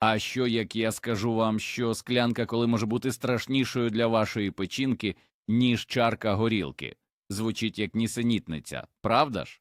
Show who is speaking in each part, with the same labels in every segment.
Speaker 1: А що як я скажу вам, що склянка коли може бути страшнішою для вашої печінки, ніж чарка горілки? Звучить як нісенітниця, правда ж?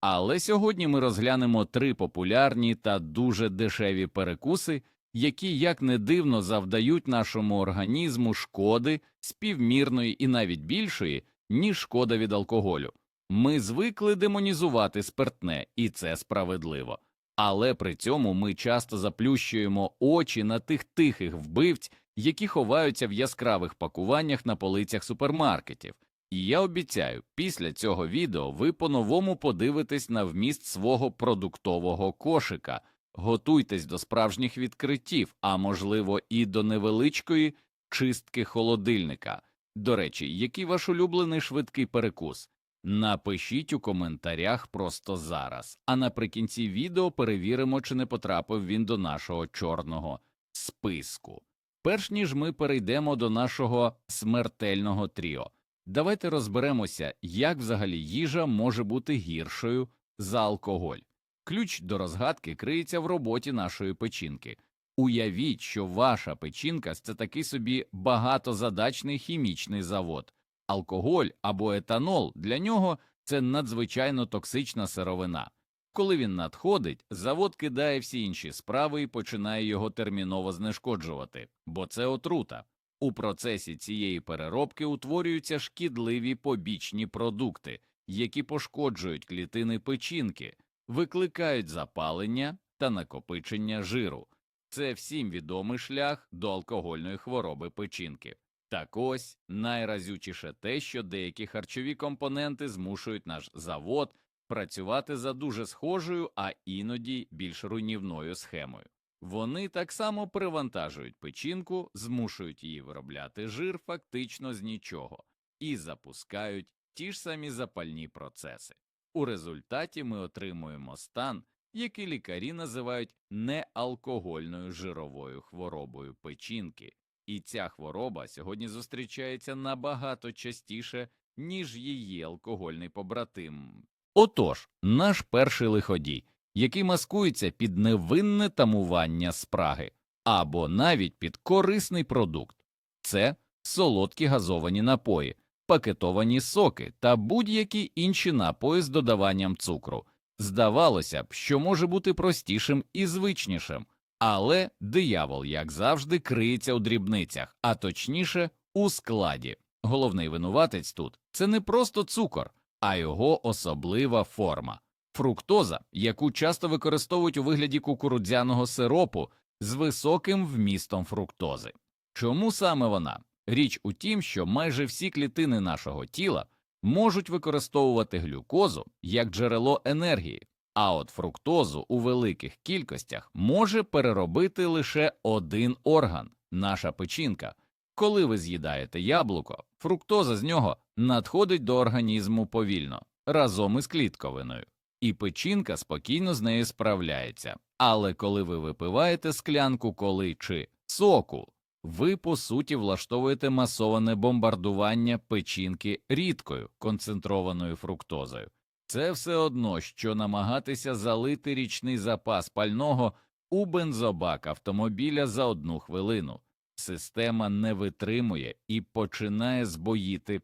Speaker 1: Але сьогодні ми розглянемо три популярні та дуже дешеві перекуси, які, як не дивно, завдають нашому організму шкоди співмірної і навіть більшої, ніж шкода від алкоголю. Ми звикли демонізувати спиртне, і це справедливо. Але при цьому ми часто заплющуємо очі на тих тихих вбивць, які ховаються в яскравих пакуваннях на полицях супермаркетів. І я обіцяю, після цього відео ви по-новому подивитесь на вміст свого продуктового кошика, готуйтесь до справжніх відкриттів, а можливо і до невеличкої чистки холодильника. До речі, який ваш улюблений швидкий перекус? Напишіть у коментарях просто зараз, а наприкінці відео перевіримо, чи не потрапив він до нашого чорного списку. Перш ніж ми перейдемо до нашого смертельного тріо, давайте розберемося, як взагалі їжа може бути гіршою за алкоголь. Ключ до розгадки криється в роботі нашої печінки. Уявіть, що ваша печінка це такий собі багатозадачний хімічний завод. Алкоголь або етанол для нього це надзвичайно токсична сировина. Коли він надходить, завод кидає всі інші справи і починає його терміново знешкоджувати, бо це отрута. У процесі цієї переробки утворюються шкідливі побічні продукти, які пошкоджують клітини печінки, викликають запалення та накопичення жиру. Це всім відомий шлях до алкогольної хвороби печінки. Так ось найразючіше те, що деякі харчові компоненти змушують наш завод працювати за дуже схожою, а іноді більш руйнівною схемою. Вони так само перевантажують печінку, змушують її виробляти жир фактично з нічого і запускають ті ж самі запальні процеси. У результаті ми отримуємо стан, який лікарі називають неалкогольною жировою хворобою печінки. І ця хвороба сьогодні зустрічається набагато частіше, ніж її алкогольний побратим. Отож, наш перший лиходій, який маскується під невинне тамування спраги, або навіть під корисний продукт, це солодкі газовані напої, пакетовані соки та будь-які інші напої з додаванням цукру. Здавалося б, що може бути простішим і звичнішим. Але диявол, як завжди, криється у дрібницях, а точніше у складі. Головний винуватець тут це не просто цукор, а його особлива форма фруктоза, яку часто використовують у вигляді кукурудзяного сиропу з високим вмістом фруктози. Чому саме вона? Річ у тім, що майже всі клітини нашого тіла можуть використовувати глюкозу як джерело енергії. А от фруктозу у великих кількостях може переробити лише один орган наша печінка. Коли ви з'їдаєте яблуко, фруктоза з нього надходить до організму повільно, разом із клітковиною, і печінка спокійно з нею справляється. Але коли ви випиваєте склянку коли чи соку, ви по суті влаштовуєте масоване бомбардування печінки рідкою концентрованою фруктозою. Це все одно, що намагатися залити річний запас пального у бензобак автомобіля за одну хвилину. Система не витримує і починає збоїти.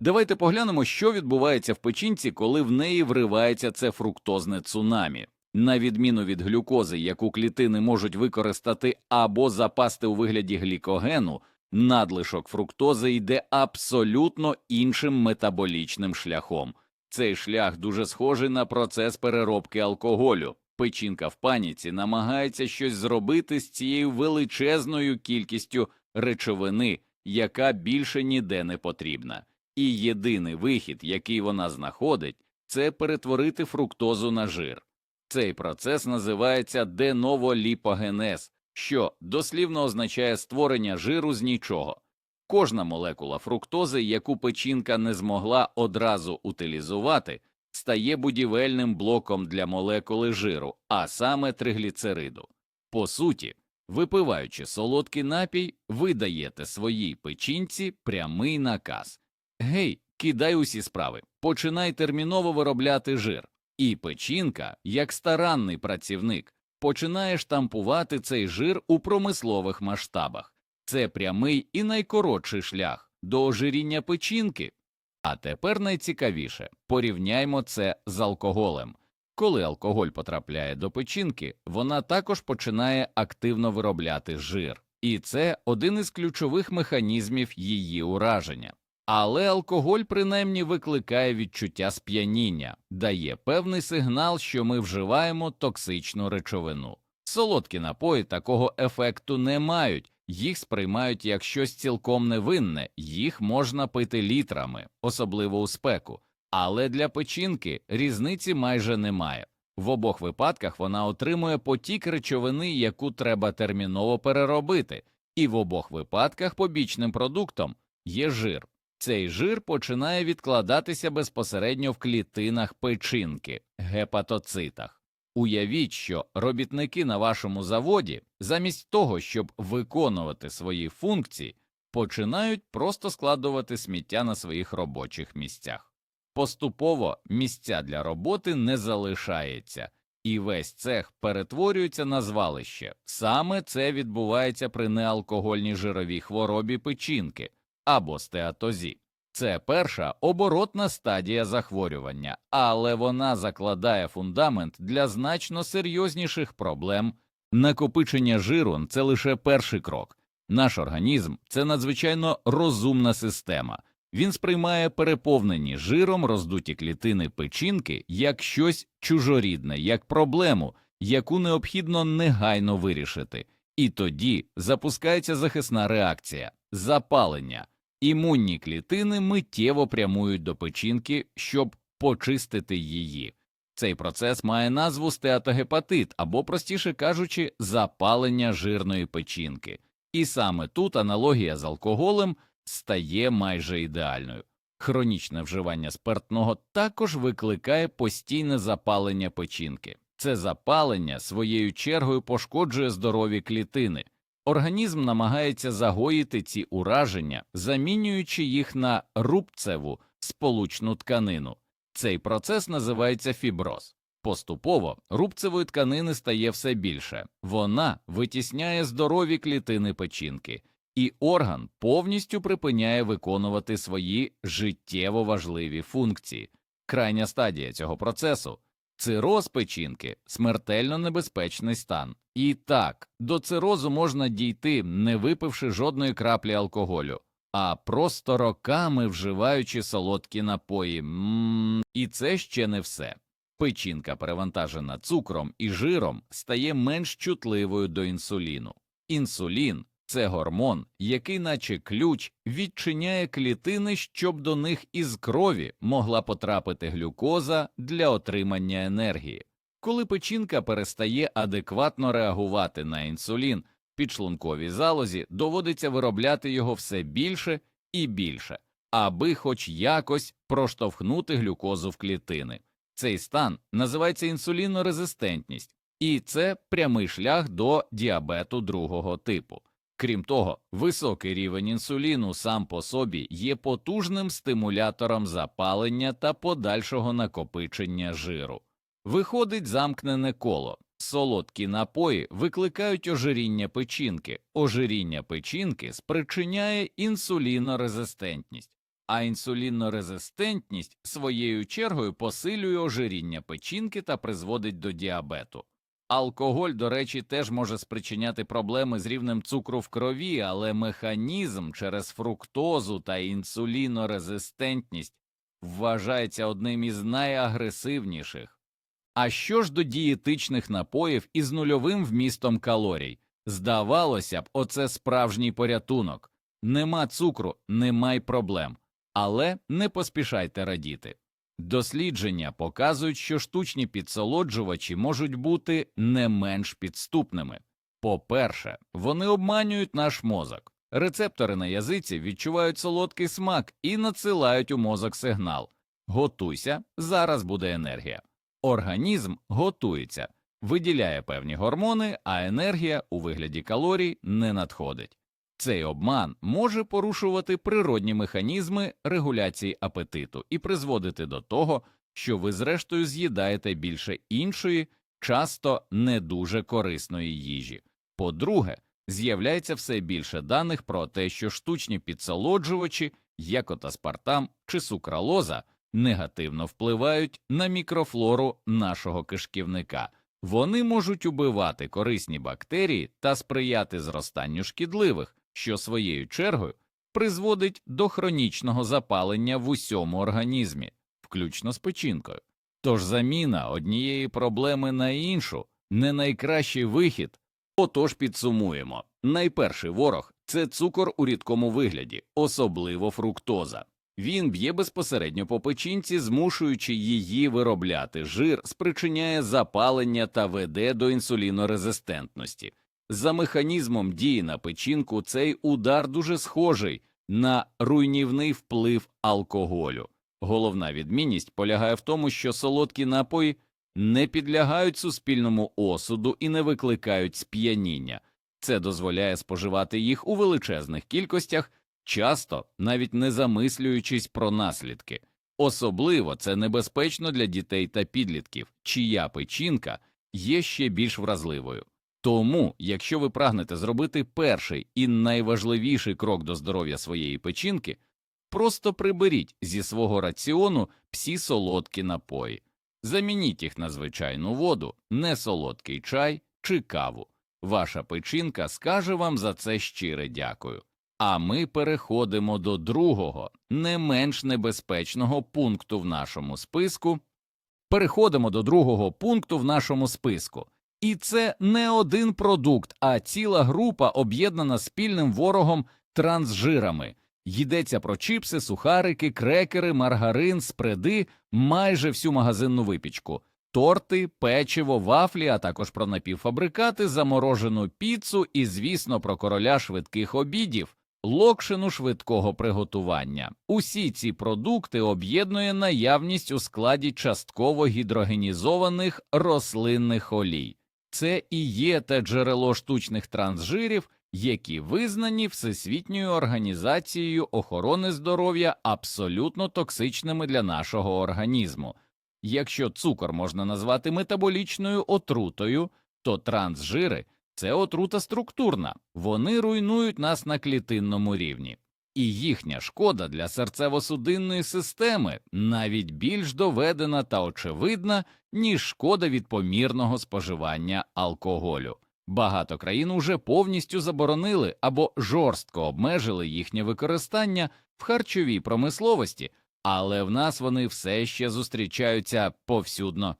Speaker 1: Давайте поглянемо, що відбувається в печінці, коли в неї вривається це фруктозне цунамі. На відміну від глюкози, яку клітини можуть використати або запасти у вигляді глікогену, надлишок фруктози йде абсолютно іншим метаболічним шляхом. Цей шлях дуже схожий на процес переробки алкоголю. Печінка в паніці намагається щось зробити з цією величезною кількістю речовини, яка більше ніде не потрібна. І єдиний вихід, який вона знаходить, це перетворити фруктозу на жир. Цей процес називається деноволіпогенез, що дослівно означає створення жиру з нічого. Кожна молекула фруктози, яку печінка не змогла одразу утилізувати, стає будівельним блоком для молекули жиру, а саме тригліцериду. По суті, випиваючи солодкий напій, ви даєте своїй печінці прямий наказ Гей, кидай усі справи, починай терміново виробляти жир. І печінка, як старанний працівник, починає штампувати цей жир у промислових масштабах. Це прямий і найкоротший шлях до ожиріння печінки. А тепер найцікавіше порівняймо це з алкоголем. Коли алкоголь потрапляє до печінки, вона також починає активно виробляти жир, і це один із ключових механізмів її ураження. Але алкоголь принаймні викликає відчуття сп'яніння, дає певний сигнал, що ми вживаємо токсичну речовину. Солодкі напої такого ефекту не мають, їх сприймають як щось цілком невинне, їх можна пити літрами, особливо у спеку. Але для печінки різниці майже немає. В обох випадках вона отримує потік речовини, яку треба терміново переробити, і в обох випадках побічним продуктом є жир. Цей жир починає відкладатися безпосередньо в клітинах печінки, гепатоцитах. Уявіть, що робітники на вашому заводі, замість того, щоб виконувати свої функції, починають просто складувати сміття на своїх робочих місцях. Поступово місця для роботи не залишається, і весь цех перетворюється на звалище. Саме це відбувається при неалкогольній жировій хворобі печінки або стеатозі. Це перша оборотна стадія захворювання, але вона закладає фундамент для значно серйозніших проблем. Накопичення жиру це лише перший крок. Наш організм це надзвичайно розумна система. Він сприймає переповнені жиром роздуті клітини печінки як щось чужорідне, як проблему, яку необхідно негайно вирішити. І тоді запускається захисна реакція запалення. Імунні клітини миттєво прямують до печінки, щоб почистити її. Цей процес має назву стеатогепатит або, простіше кажучи, запалення жирної печінки. І саме тут аналогія з алкоголем стає майже ідеальною. Хронічне вживання спиртного також викликає постійне запалення печінки. Це запалення своєю чергою пошкоджує здорові клітини. Організм намагається загоїти ці ураження, замінюючи їх на рубцеву сполучну тканину. Цей процес називається фіброз. Поступово рубцевої тканини стає все більше, вона витісняє здорові клітини печінки, і орган повністю припиняє виконувати свої життєво важливі функції. Крайня стадія цього процесу Цироз печінки смертельно небезпечний стан. І так, до цирозу можна дійти, не випивши жодної краплі алкоголю, а просто роками вживаючи солодкі напої. І це ще не все. Печінка, перевантажена цукром і жиром, стає менш чутливою до інсуліну. Інсулін це гормон, який, наче ключ, відчиняє клітини, щоб до них із крові могла потрапити глюкоза для отримання енергії. Коли печінка перестає адекватно реагувати на інсулін, підшлунковій залозі доводиться виробляти його все більше і більше, аби хоч якось проштовхнути глюкозу в клітини. Цей стан називається інсулінорезистентність, і це прямий шлях до діабету другого типу. Крім того, високий рівень інсуліну сам по собі є потужним стимулятором запалення та подальшого накопичення жиру. Виходить замкнене коло. Солодкі напої викликають ожиріння печінки, ожиріння печінки спричиняє інсулінорезистентність, а інсулінорезистентність своєю чергою посилює ожиріння печінки та призводить до діабету. Алкоголь, до речі, теж може спричиняти проблеми з рівнем цукру в крові, але механізм через фруктозу та інсулінорезистентність вважається одним із найагресивніших. А що ж до дієтичних напоїв із нульовим вмістом калорій? Здавалося б, оце справжній порятунок. Нема цукру, нема й проблем. Але не поспішайте радіти. Дослідження показують, що штучні підсолоджувачі можуть бути не менш підступними. По-перше, вони обманюють наш мозок. Рецептори на язиці відчувають солодкий смак і надсилають у мозок сигнал Готуйся, зараз буде енергія. Організм готується, виділяє певні гормони, а енергія у вигляді калорій не надходить. Цей обман може порушувати природні механізми регуляції апетиту і призводити до того, що ви зрештою з'їдаєте більше іншої, часто не дуже корисної їжі. По-друге, з'являється все більше даних про те, що штучні підсолоджувачі, як от аспартам чи сукралоза, негативно впливають на мікрофлору нашого кишківника. Вони можуть убивати корисні бактерії та сприяти зростанню шкідливих, що своєю чергою призводить до хронічного запалення в усьому організмі, включно з печінкою. Тож заміна однієї проблеми на іншу не найкращий вихід. Отож підсумуємо найперший ворог це цукор у рідкому вигляді, особливо фруктоза. Він б'є безпосередньо по печінці, змушуючи її виробляти жир, спричиняє запалення та веде до інсулінорезистентності. За механізмом дії на печінку цей удар дуже схожий на руйнівний вплив алкоголю. Головна відмінність полягає в тому, що солодкі напої не підлягають суспільному осуду і не викликають сп'яніння. Це дозволяє споживати їх у величезних кількостях, часто навіть не замислюючись про наслідки. Особливо це небезпечно для дітей та підлітків, чия печінка є ще більш вразливою. Тому, якщо ви прагнете зробити перший і найважливіший крок до здоров'я своєї печінки, просто приберіть зі свого раціону всі солодкі напої, замініть їх на звичайну воду, несолодкий чай чи каву. Ваша печінка скаже вам за це щире дякую. А ми переходимо до другого, не менш небезпечного пункту в нашому списку. Переходимо до другого пункту в нашому списку. І це не один продукт, а ціла група об'єднана спільним ворогом трансжирами. Йдеться про чіпси, сухарики, крекери, маргарин, спреди, майже всю магазинну випічку, торти, печиво, вафлі, а також про напівфабрикати, заморожену піцу і, звісно, про короля швидких обідів, локшину швидкого приготування. Усі ці продукти об'єднує наявність у складі частково гідрогенізованих рослинних олій. Це і є те джерело штучних трансжирів, які визнані Всесвітньою організацією охорони здоров'я абсолютно токсичними для нашого організму. Якщо цукор можна назвати метаболічною отрутою, то трансжири це отрута структурна, вони руйнують нас на клітинному рівні, і їхня шкода для серцево-судинної системи навіть більш доведена та очевидна, ніж шкода від помірного споживання алкоголю. Багато країн уже повністю заборонили або жорстко обмежили їхнє використання в харчовій промисловості, але в нас вони все ще зустрічаються повсюдно.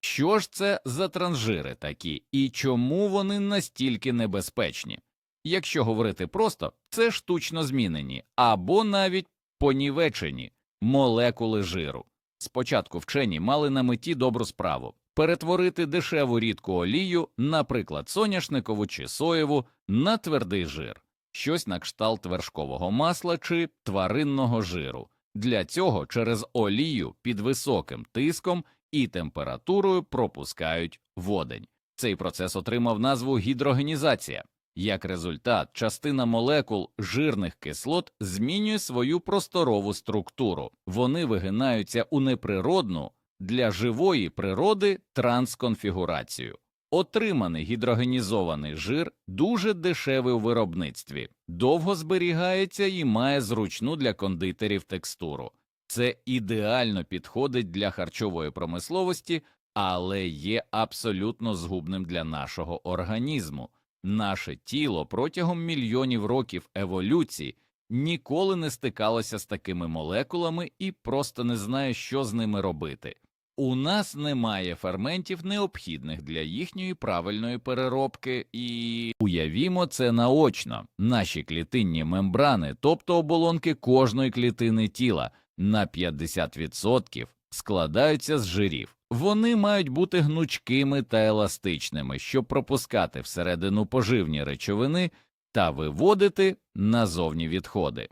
Speaker 1: Що ж це за транжири такі і чому вони настільки небезпечні? Якщо говорити просто, це штучно змінені або навіть понівечені молекули жиру. Спочатку вчені мали на меті добру справу перетворити дешеву рідку олію, наприклад, соняшникову чи соєву, на твердий жир, щось на кшталт вершкового масла чи тваринного жиру. Для цього через олію під високим тиском і температурою пропускають водень. Цей процес отримав назву гідрогенізація. Як результат, частина молекул жирних кислот змінює свою просторову структуру, вони вигинаються у неприродну для живої природи трансконфігурацію. Отриманий гідрогенізований жир дуже дешевий у виробництві, довго зберігається і має зручну для кондитерів текстуру. Це ідеально підходить для харчової промисловості, але є абсолютно згубним для нашого організму. Наше тіло протягом мільйонів років еволюції ніколи не стикалося з такими молекулами і просто не знає, що з ними робити. У нас немає ферментів, необхідних для їхньої правильної переробки, і уявімо це наочно. Наші клітинні мембрани, тобто оболонки кожної клітини тіла, на 50% складаються з жирів. Вони мають бути гнучкими та еластичними, щоб пропускати всередину поживні речовини та виводити назовні відходи.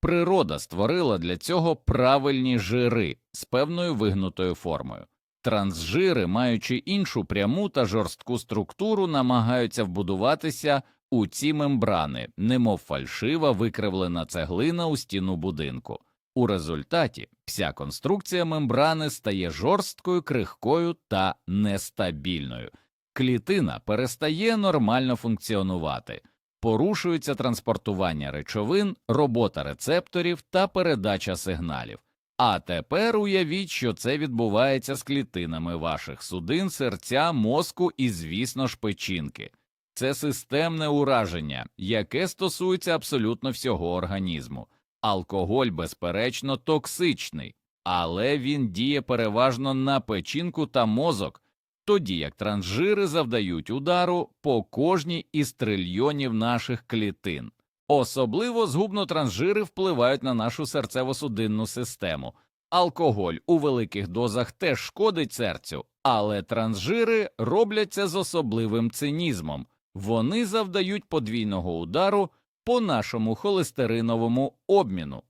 Speaker 1: Природа створила для цього правильні жири з певною вигнутою формою. Трансжири, маючи іншу пряму та жорстку структуру, намагаються вбудуватися у ці мембрани, немов фальшива викривлена цеглина у стіну будинку. У результаті вся конструкція мембрани стає жорсткою, крихкою та нестабільною. Клітина перестає нормально функціонувати, порушується транспортування речовин, робота рецепторів та передача сигналів. А тепер уявіть, що це відбувається з клітинами ваших судин, серця, мозку і, звісно ж, печінки. Це системне ураження, яке стосується абсолютно всього організму. Алкоголь, безперечно, токсичний, але він діє переважно на печінку та мозок, тоді як трансжири завдають удару по кожній із трильйонів наших клітин. Особливо згубно трансжири впливають на нашу серцево-судинну систему. Алкоголь у великих дозах теж шкодить серцю, але трансжири робляться з особливим цинізмом. Вони завдають подвійного удару по нашому холестериновому обміну.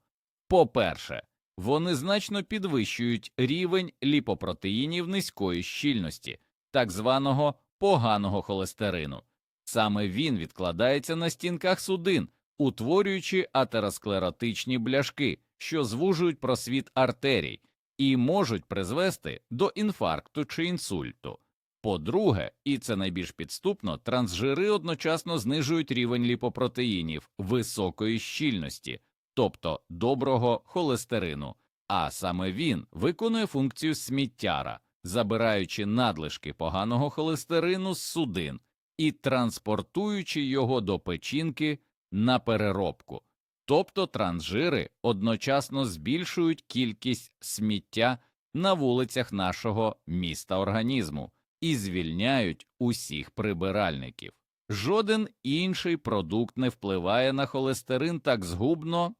Speaker 1: По-перше, вони значно підвищують рівень ліпопротеїнів низької щільності, так званого поганого холестерину. Саме він відкладається на стінках судин, утворюючи атеросклеротичні бляшки, що звужують просвіт артерій, і можуть призвести до інфаркту чи інсульту. По-друге, і це найбільш підступно, трансжири одночасно знижують рівень ліпопротеїнів високої щільності, тобто доброго холестерину, а саме він виконує функцію сміттяра, забираючи надлишки поганого холестерину з судин і транспортуючи його до печінки на переробку. Тобто трансжири одночасно збільшують кількість сміття на вулицях нашого міста організму і звільняють усіх прибиральників. Жоден інший продукт не впливає на холестерин так згубно.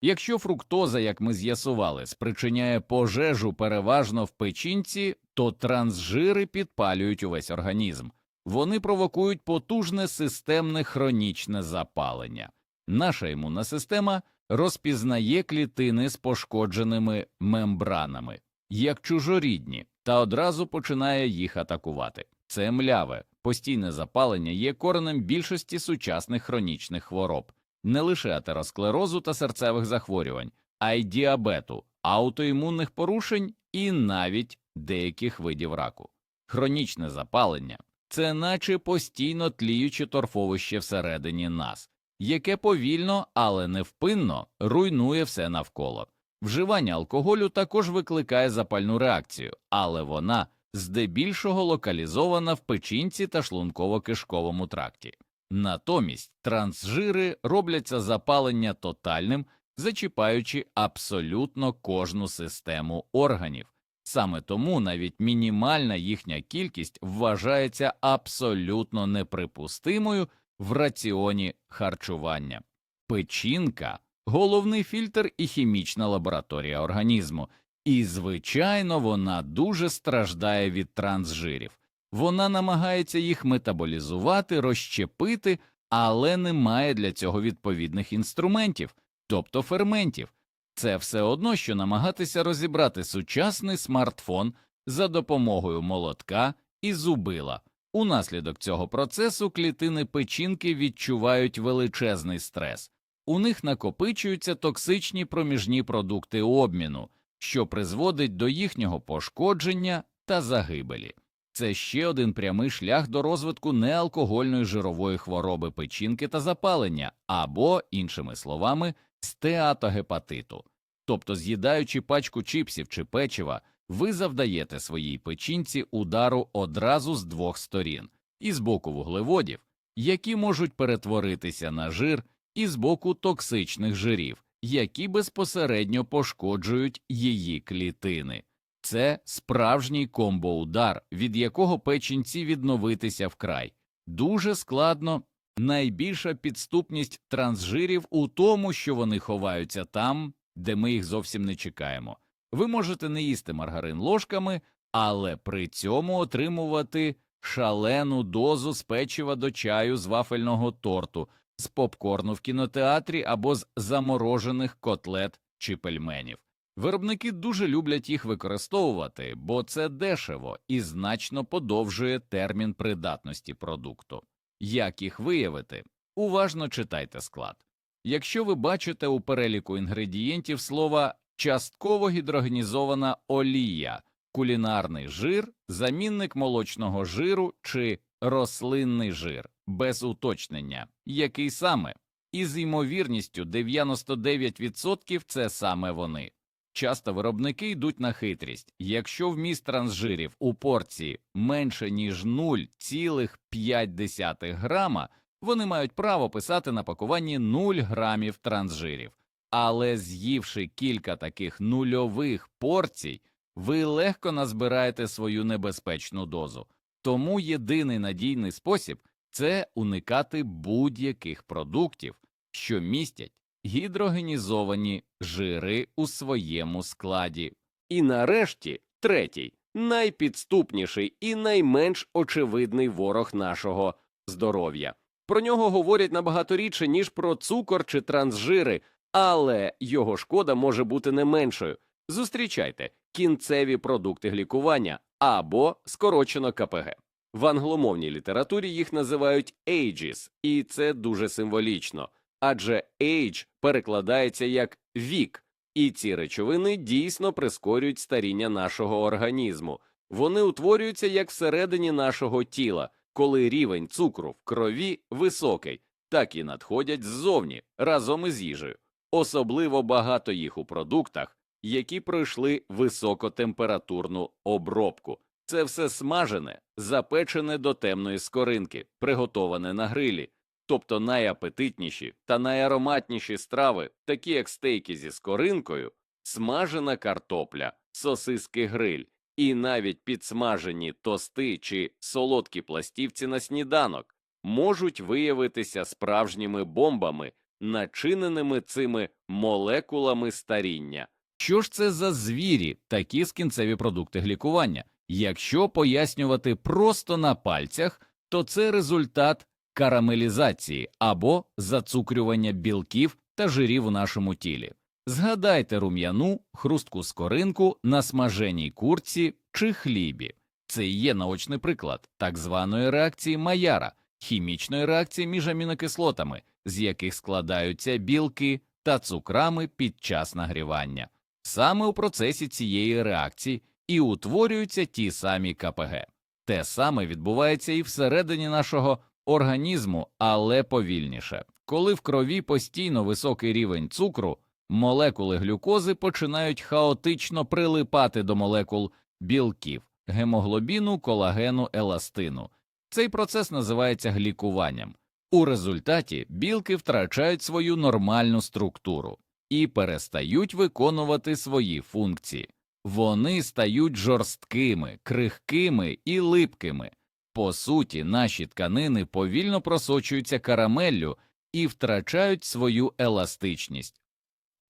Speaker 1: Якщо фруктоза, як ми з'ясували, спричиняє пожежу переважно в печінці, то трансжири підпалюють увесь організм. Вони провокують потужне системне хронічне запалення. Наша імунна система розпізнає клітини з пошкодженими мембранами як чужорідні та одразу починає їх атакувати. Це мляве, постійне запалення є коренем більшості сучасних хронічних хвороб, не лише атеросклерозу та серцевих захворювань, а й діабету, аутоімунних порушень і навіть деяких видів раку. Хронічне запалення це наче постійно тліюче торфовище всередині нас, яке повільно, але невпинно руйнує все навколо. Вживання алкоголю також викликає запальну реакцію, але вона здебільшого локалізована в печінці та шлунково-кишковому тракті. Натомість трансжири робляться запалення тотальним, зачіпаючи абсолютно кожну систему органів. Саме тому навіть мінімальна їхня кількість вважається абсолютно неприпустимою в раціоні харчування. Печінка головний фільтр і хімічна лабораторія організму, і, звичайно, вона дуже страждає від трансжирів. Вона намагається їх метаболізувати, розщепити, але не має для цього відповідних інструментів, тобто ферментів. Це все одно, що намагатися розібрати сучасний смартфон за допомогою молотка і зубила. Унаслідок цього процесу клітини печінки відчувають величезний стрес, у них накопичуються токсичні проміжні продукти обміну, що призводить до їхнього пошкодження та загибелі. Це ще один прямий шлях до розвитку неалкогольної жирової хвороби печінки та запалення, або, іншими словами, стеатогепатиту. Тобто, з'їдаючи пачку чіпсів чи печива, ви завдаєте своїй печінці удару одразу з двох сторін, і з боку вуглеводів, які можуть перетворитися на жир і з боку токсичних жирів, які безпосередньо пошкоджують її клітини. Це справжній комбоудар, від якого печінці відновитися вкрай. Дуже складно. Найбільша підступність трансжирів у тому, що вони ховаються там, де ми їх зовсім не чекаємо. Ви можете не їсти маргарин ложками, але при цьому отримувати шалену дозу з печива до чаю з вафельного торту, з попкорну в кінотеатрі або з заморожених котлет чи пельменів. Виробники дуже люблять їх використовувати, бо це дешево і значно подовжує термін придатності продукту. Як їх виявити? Уважно читайте склад. Якщо ви бачите у переліку інгредієнтів слова частково гідрогенізована олія, кулінарний жир, замінник молочного жиру чи рослинний жир, без уточнення, який саме, із ймовірністю 99% це саме вони. Часто виробники йдуть на хитрість. Якщо вміст трансжирів у порції менше ніж 0,5 грама, вони мають право писати на пакуванні 0 грамів трансжирів. Але з'ївши кілька таких нульових порцій, ви легко назбираєте свою небезпечну дозу. Тому єдиний надійний спосіб це уникати будь-яких продуктів, що містять гідрогенізовані жири у своєму складі.
Speaker 2: І нарешті, третій, найпідступніший і найменш очевидний ворог нашого здоров'я. Про нього говорять набагато рідше, ніж про цукор чи трансжири, але його шкода може бути не меншою. Зустрічайте кінцеві продукти глікування або скорочено КПГ. В англомовній літературі їх називають ages, і це дуже символічно, адже age перекладається як вік, і ці речовини дійсно прискорюють старіння нашого організму. Вони утворюються як всередині нашого тіла, коли рівень цукру в крові високий, так і надходять ззовні разом із їжею. Особливо багато їх у продуктах, які пройшли високотемпературну обробку. Це все смажене, запечене до темної скоринки, приготоване на грилі. Тобто найапетитніші та найароматніші страви, такі як стейки зі скоринкою, смажена картопля, сосиски гриль і навіть підсмажені тости чи солодкі пластівці на сніданок, можуть виявитися справжніми бомбами, начиненими цими молекулами старіння.
Speaker 1: Що ж це за звірі, такі скінцеві продукти глікування? Якщо пояснювати просто на пальцях, то це результат карамелізації або зацукрювання білків та жирів у нашому тілі. Згадайте рум'яну, хрустку скоринку на смаженій курці чи хлібі. Це є наочний приклад так званої реакції Майяра, хімічної реакції між амінокислотами, з яких складаються білки та цукрами під час нагрівання. Саме у процесі цієї реакції і утворюються ті самі КПГ. Те саме відбувається і всередині нашого організму, але повільніше. Коли в крові постійно високий рівень цукру, молекули глюкози починають хаотично прилипати до молекул білків, гемоглобіну, колагену, еластину. Цей процес називається глікуванням. У результаті білки втрачають свою нормальну структуру і перестають виконувати свої функції. Вони стають жорсткими, крихкими і липкими. По суті, наші тканини повільно просочуються карамеллю і втрачають свою еластичність.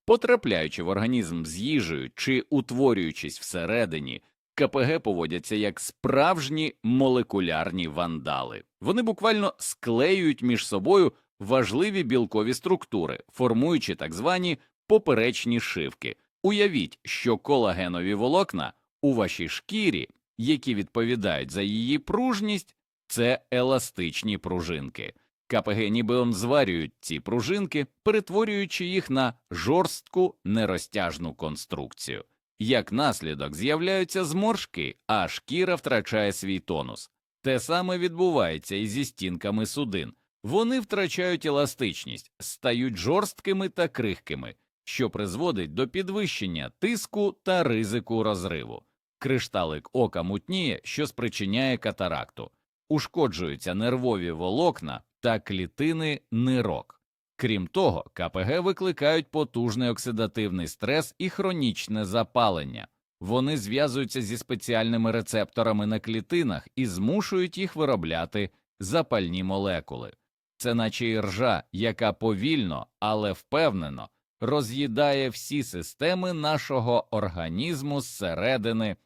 Speaker 1: Потрапляючи в організм з їжею чи утворюючись всередині, КПГ поводяться як справжні молекулярні вандали. Вони буквально склеюють між собою важливі білкові структури, формуючи так звані поперечні шивки. Уявіть, що колагенові волокна у вашій шкірі, які відповідають за її пружність, це еластичні пружинки. КПГ ніби зварюють ці пружинки, перетворюючи їх на жорстку нерозтяжну конструкцію. Як наслідок з'являються зморшки, а шкіра втрачає свій тонус. Те саме відбувається і зі стінками судин. Вони втрачають еластичність, стають жорсткими та крихкими, що призводить до підвищення тиску та ризику розриву. Кришталик ока мутніє, що спричиняє катаракту, ушкоджуються нервові волокна та клітини нирок. Крім того, КПГ викликають потужний оксидативний стрес і хронічне запалення. Вони зв'язуються зі спеціальними рецепторами на клітинах і змушують їх виробляти запальні молекули. Це наче іржа, яка повільно, але впевнено роз'їдає всі системи нашого організму зсередини.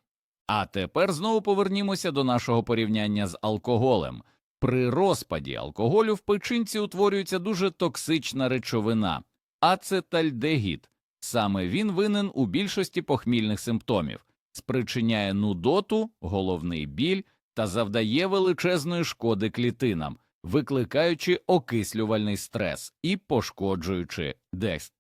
Speaker 1: А тепер знову повернімося до нашого порівняння з алкоголем. При розпаді алкоголю в печінці утворюється дуже токсична речовина ацетальдегід. Саме він винен у більшості похмільних симптомів, спричиняє нудоту, головний біль та завдає величезної шкоди клітинам. викликаючи окислювальний стрес і пошкоджуючи десь.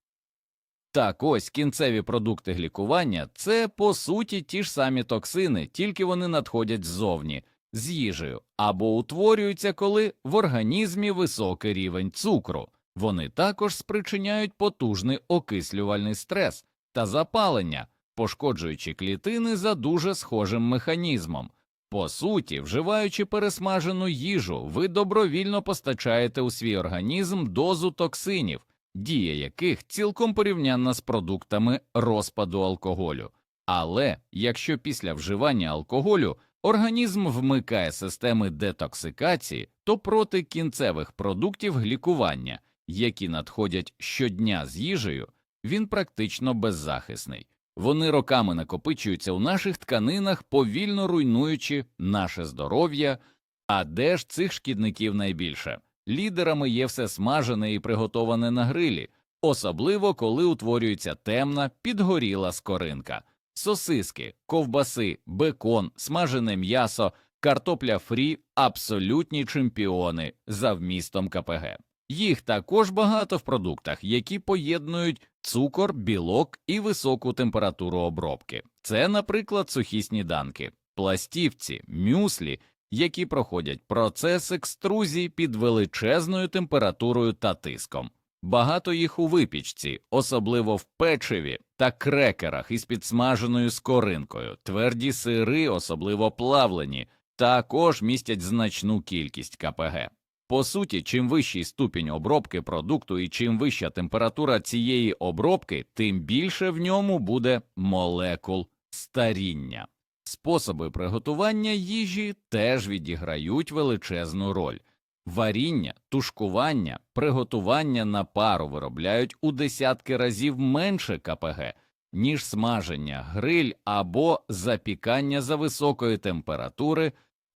Speaker 1: Так ось кінцеві продукти глікування це по суті ті ж самі токсини, тільки вони надходять ззовні з їжею або утворюються, коли в організмі високий рівень цукру. Вони також спричиняють потужний окислювальний стрес та запалення, пошкоджуючи клітини за дуже схожим механізмом. По суті, вживаючи пересмажену їжу, ви добровільно постачаєте у свій організм дозу токсинів, дія яких цілком порівнянна з продуктами розпаду алкоголю. Але якщо після вживання алкоголю організм вмикає системи детоксикації, то проти кінцевих продуктів глікування, які надходять щодня з їжею, він практично беззахисний. Вони роками накопичуються у наших тканинах, повільно руйнуючи наше здоров'я. А де ж цих шкідників найбільше? Лідерами є все смажене і приготоване на грилі, особливо коли утворюється темна підгоріла скоринка, сосиски, ковбаси, бекон, смажене м'ясо, картопля фрі абсолютні чемпіони за вмістом КПГ. Їх також багато в продуктах, які поєднують цукор, білок і високу температуру обробки. Це, наприклад, сухі сніданки, пластівці, мюслі, які проходять процес екструзії під величезною температурою та тиском. Багато їх у випічці, особливо в печиві та крекерах із підсмаженою скоринкою, тверді сири, особливо плавлені, також містять значну кількість КПГ. По суті, чим вищий ступінь обробки продукту і чим вища температура цієї обробки, тим більше в ньому буде молекул старіння. Способи приготування їжі теж відіграють величезну роль. Варіння, тушкування, приготування на пару виробляють у десятки разів менше КПГ, ніж смаження, гриль або запікання за високої температури.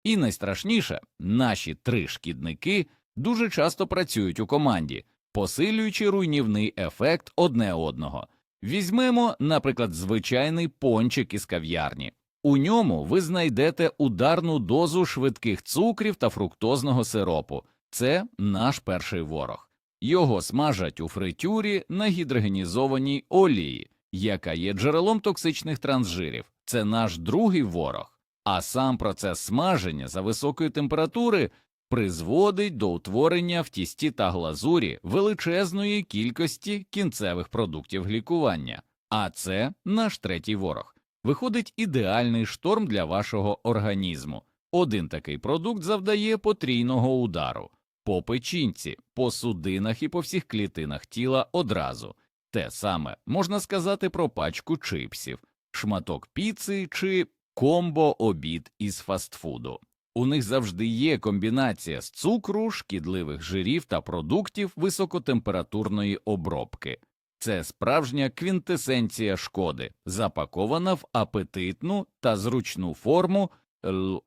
Speaker 1: І найстрашніше, наші три шкідники дуже часто працюють у команді, посилюючи руйнівний ефект одне одного. Візьмемо, наприклад, звичайний пончик із кав'ярні. У ньому ви знайдете ударну дозу швидких цукрів та фруктозного сиропу. Це наш перший ворог. Його смажать у фритюрі на гідрогенізованій олії, яка є джерелом токсичних трансжирів. Це наш другий ворог. А сам процес смаження за високої температури призводить до утворення в тісті та глазурі величезної кількості кінцевих продуктів глікування. А це наш третій ворог. Виходить ідеальний шторм для вашого організму. Один такий продукт завдає потрійного удару по печінці, по судинах і по всіх клітинах тіла одразу. Те саме можна сказати про пачку чипсів, шматок піци чи комбо обід із фастфуду. У них завжди є комбінація з цукру, шкідливих жирів та продуктів високотемпературної обробки. Це справжня квінтесенція шкоди, запакована в апетитну та зручну форму.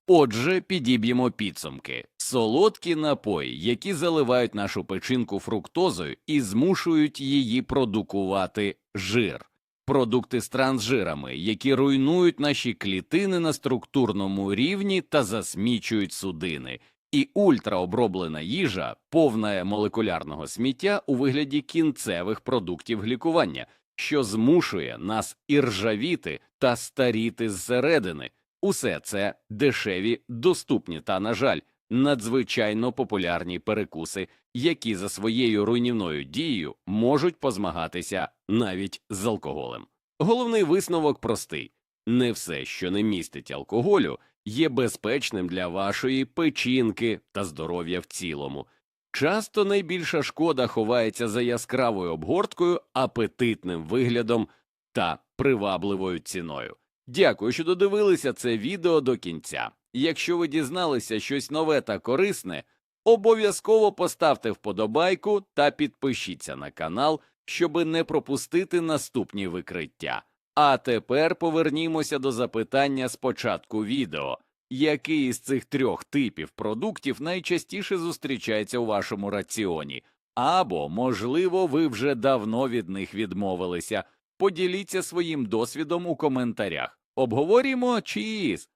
Speaker 1: Отже, підіб'ємо підсумки. Солодкі напої, які заливають нашу печінку фруктозою і змушують її продукувати жир. Продукти з трансжирами, які руйнують наші клітини на структурному рівні та засмічують судини, і ультраоброблена їжа, повна молекулярного сміття у вигляді кінцевих продуктів глікування, що змушує нас іржавіти та старіти зсередини. Усе це дешеві, доступні та, на жаль, надзвичайно популярні перекуси, які за своєю руйнівною дією можуть позмагатися навіть з алкоголем. Головний висновок простий: не все, що не містить алкоголю, є безпечним для вашої печінки та здоров'я в цілому. Часто найбільша шкода ховається за яскравою обгорткою, апетитним виглядом та привабливою ціною. Дякую, що додивилися це відео до кінця. Якщо ви дізналися щось нове та корисне, обов'язково поставте вподобайку та підпишіться на канал, щоби не пропустити наступні викриття. А тепер повернімося до запитання з початку відео. Який із цих трьох типів продуктів найчастіше зустрічається у вашому раціоні? Або, можливо, ви вже давно від них відмовилися. Поділіться своїм досвідом у коментарях. Обговорюємо чиїз.